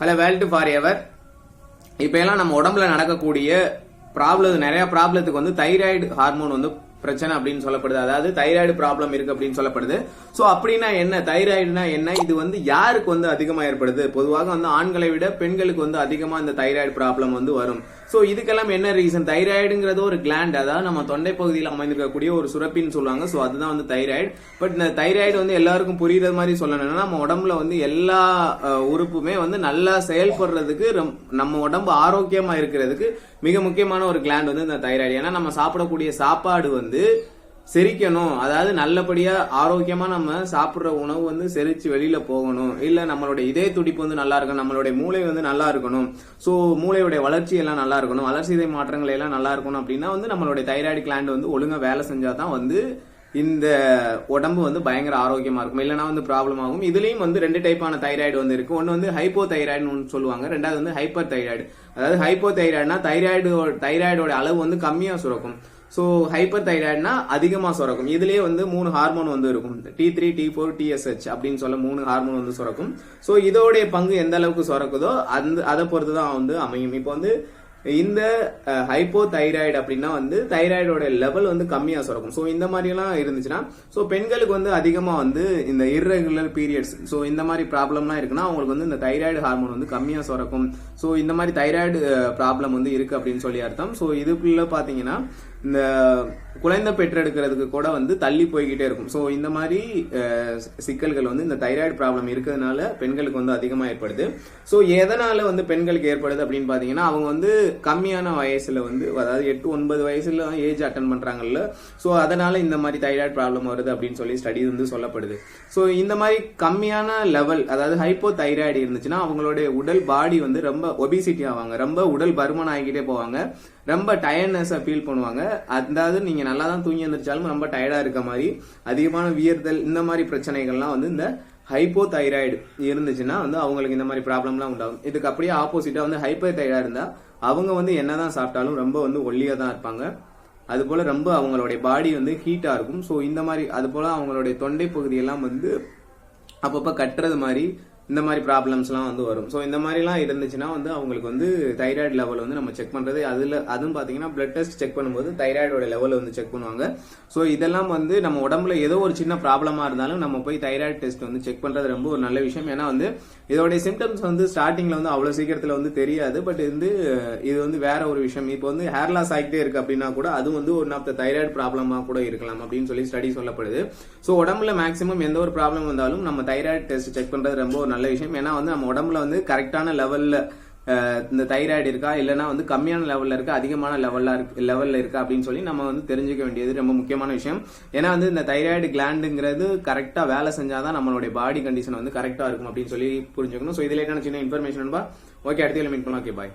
Hello world for ever இப்போ எல்லாம் நம்ம உடம்புல நடக்கக்கூடிய ப்ராப்ளம் நிறைய ப்ராப்ளத்துக்கு வந்து தைராய்டு ஹார்மோன் வந்து பிரச்சனை அப்படின்னு சொல்லப்படுது. அதாவது தைராய்டு ப்ராப்ளம் இருக்கு அப்படின்னு சொல்லப்படுது. ஸோ அப்படின்னா என்ன? தைராய்டுனா என்ன? இது வந்து யாருக்கு வந்து அதிகமாக ஏற்படுது? பொதுவாக வந்து ஆண்களை விட பெண்களுக்கு வந்து அதிகமாக இந்த தைராய்டு ப்ராப்ளம் வந்து வரும். ஸோ இதுக்கெல்லாம் என்ன ரீசன் தைராய்டுங்கிறது ஒரு கிளாண்ட் அதாவது நம்ம தொண்டை பகுதியில் அமைந்திருக்கக்கூடிய ஒரு சுரப்பின்னு சொல்லுவாங்க. ஸோ அதுதான் வந்து தைராய்டு பட் இந்த தைராய்டு வந்து எல்லாருக்கும் புரியுற மாதிரி சொல்லணும்னா நம்ம உடம்புல வந்து எல்லா உறுப்புமே வந்து நல்லா செயல்படுறதுக்கு ரொம்- நம்ம உடம்பு ஆரோக்கியமாக இருக்கிறதுக்கு மிக முக்கியமான ஒரு கிளாண்ட் வந்து இந்த தைராய்டு ஏன்னா நம்ம சாப்பிடக்கூடிய சாப்பாடு வந்து வந்து செரிக்கணும். அதாவது நல்லபடியா ஆரோக்கியமா நம்ம சாப்பிடுற உணவு வந்து செரிச்சு வெளியில போகணும். இல்ல நம்மளுடைய இதய துடிப்பு வந்து நல்லா இருக்கணும். நம்மளுடைய மூளை வந்து நல்லா இருக்கணும். சோ மூளையுடைய வளர்ச்சி எல்லாம் நல்லா இருக்கணும். வளர்ச்சிதை மாற்றங்கள் எல்லாம் நல்லா இருக்கணும் அப்படின்னா வந்து நம்மளுடைய தைராய்டு கிளாண்ட் வந்து ஒழுங்கா வேலை செஞ்சாதான் வந்து இந்த உடம்பு வந்து பயங்கர ஆரோக்கியமா இருக்கும். இல்லைன்னா வந்து ப்ராப்ளம் ஆகும். இதுலயும் வந்து ரெண்டு டைப்பான தைராய்டு வந்து இருக்கு. ஒன்னு வந்து ஹைப்போ தைராய்டுன்னு சொல்லுவாங்க. ரெண்டாவது வந்து ஹைப்பர் தைராய்டு அதாவது ஹைப்போ தைராய்டுனா தைராய்டு தைராய்டோட அளவு வந்து கம்மியா சுரக்கும். ஸோ ஹைப்பர் தைராய்டுனா அதிகமாக சுரக்கும். இதுலேயே வந்து மூணு ஹார்மோன் வந்து இருக்கும். T three T four TSH அப்படின்னு சொல்ல மூணு ஹார்மோன் வந்து சுரக்கும். ஸோ இதோடைய பங்கு எந்த அளவுக்கு சுரக்குதோ அந்த அதை பொறுத்து தான் வந்து அமையும். இப்போ வந்து இந்த ஹைப்போ தைராய்டு அப்படின்னா வந்து தைராய்டோட லெவல் வந்து கம்மியாக சுரக்கும். ஸோ இந்த மாதிரிலாம் இருந்துச்சுன்னா ஸோ பெண்களுக்கு வந்து அதிகமாக வந்து இந்த இர்ரெகுலர் பீரியட்ஸ் ஸோ இந்த மாதிரி ப்ராப்ளம்லாம் இருக்குன்னா அவங்களுக்கு வந்து இந்த தைராய்டு ஹார்மோன் வந்து கம்மியாக சுரக்கும். ஸோ இந்த மாதிரி தைராய்டு ப்ராப்ளம் வந்து இருக்கு அப்படின்னு சொல்லி அர்த்தம். ஸோ இதுக்குள்ள பார்த்தீங்கன்னா இந்த குழந்தை பெற்றெடுக்கிறதுக்கு கூட வந்து தள்ளி போய்கிட்டே இருக்கும். ஸோ இந்த மாதிரி சிக்கல்கள் வந்து இந்த தைராய்டு ப்ராப்ளம் இருக்கிறதுனால பெண்களுக்கு வந்து அதிகமாக ஏற்படுது. ஸோ எதனால வந்து பெண்களுக்கு ஏற்படுது அப்படின்னு பார்த்தீங்கன்னா அவங்க வந்து கம்மியான வயசுல வந்து அதாவது எட்டு ஒன்பது வயசுல ஏஜ் அட்டன் பண்றாங்கல்ல. ஸோ அதனால இந்த மாதிரி தைராய்டு ப்ராப்ளம் வருது அப்படின்னு சொல்லி ஸ்டடிஸ் வந்து சொல்லப்படுது. ஸோ இந்த மாதிரி கம்மியான லெவல் அதாவது ஹைப்போ தைராய்டு இருந்துச்சுன்னா அவங்களுடைய உடல் பாடி வந்து ரொம்ப ஒபிசிட்டி ஆவாங்க. ரொம்ப உடல் பருமன் ஆகிக்கிட்டே போவாங்க. ரொம்ப டயர்ட்னஸை ஃபீல் பண்ணுவாங்க. அதாவது நீங்கள் நல்லா தான் தூங்கி எழுந்திரிச்சாலும் ரொம்ப டயர்டாக இருக்க மாதிரி அதிகமான வியர்தல் இந்த மாதிரி பிரச்சனைகள்லாம் வந்து இந்த ஹைப்போ தைராய்டு இருந்துச்சுன்னா வந்து அவங்களுக்கு இந்த மாதிரி ப்ராப்ளம்லாம் உண்டாகும். இதுக்கு அப்படியே ஆப்போசிட்டா வந்து ஹைப்போ தைராய்டு இருந்தா அவங்க வந்து என்னதான் சாப்பிட்டாலும் ரொம்ப வந்து ஒல்லியா தான் இருப்பாங்க. அது போல ரொம்ப அவங்களுடைய பாடி வந்து ஹீட்டா இருக்கும். ஸோ இந்த மாதிரி அது போல அவங்களுடைய தொண்டை பகுதியெல்லாம் வந்து அப்பப்போ கட்டுறது மாதிரி இந்த மாதிரி ப்ராப்ளம்ஸ்லாம் வந்து வரும். ஸோ இந்த மாதிரிலாம் இருந்துச்சுன்னா வந்து அவங்களுக்கு வந்து தைராய்டு லெவல் வந்து நம்ம செக் பண்ணுறது அதில் அதுவும் பார்த்தீங்கன்னா பிளட் டெஸ்ட் செக் பண்ணும்போது தைராய்டோட லெவல் வந்து செக் பண்ணுவாங்க. ஸோ இதெல்லாம் வந்து நம்ம உடம்புல ஏதோ ஒரு சின்ன ப்ராப்ளமாக இருந்தாலும் நம்ம போய் தைராய்டு டெஸ்ட் வந்து செக் பண்ணுறது ரொம்ப ஒரு நல்ல விஷயம். ஏன்னா வந்து இதோடைய சிம்டம்ஸ் வந்து ஸ்டார்டிங்கில் வந்து அவ்வளோ சீக்கிரத்தில் வந்து தெரியாது. பட் வந்து இது வந்து வேற ஒரு விஷயம். இப்போ வந்து ஹேர் லாஸ் ஆகிட்டே இருக்கு அப்படின்னா கூட அது வந்து ஒன் ஆஃப் த தைராய்டு ப்ராப்ளமாக கூட இருக்கலாம் அப்படின்னு சொல்லி ஸ்டடி சொல்லப்படுது. ஸோ உடம்புல மேக்ஸிமம் எந்த ஒரு ப்ராப்ளம் வந்தாலும் நம்ம தைராய்டு டெஸ்ட் செக் பண்ணுறது ரொம்ப ஒரு நல்ல நல்ல விஷயம். ஏன்னா வந்து நம்ம உடம்புல வந்து கரெக்டான லெவல்ல இந்த தைராய்டு இருக்கா இல்லைன்னா வந்து கம்மியான லெவல்ல இருக்கா அதிகமான லெவல்ல இருக்கு லெவல்ல இருக்கா அப்படின்னு சொல்லி நம்ம வந்து தெரிஞ்சுக்க வேண்டியது ரொம்ப முக்கியமான விஷயம். ஏன்னா வந்து இந்த தைராய்டு கிளாண்டுங்கிறது கரெக்டா வேலை செஞ்சாதான் நம்மளுடைய பாடி கண்டிஷன் வந்து கரெக்டா இருக்கும் அப்படின்னு சொல்லி புரிஞ்சுக்கணும். ஸோ இதுல என்ன சின்ன இன்ஃபர்மேஷன் ஓகே அடுத்த மீட் பண்ணலாம். Okay bye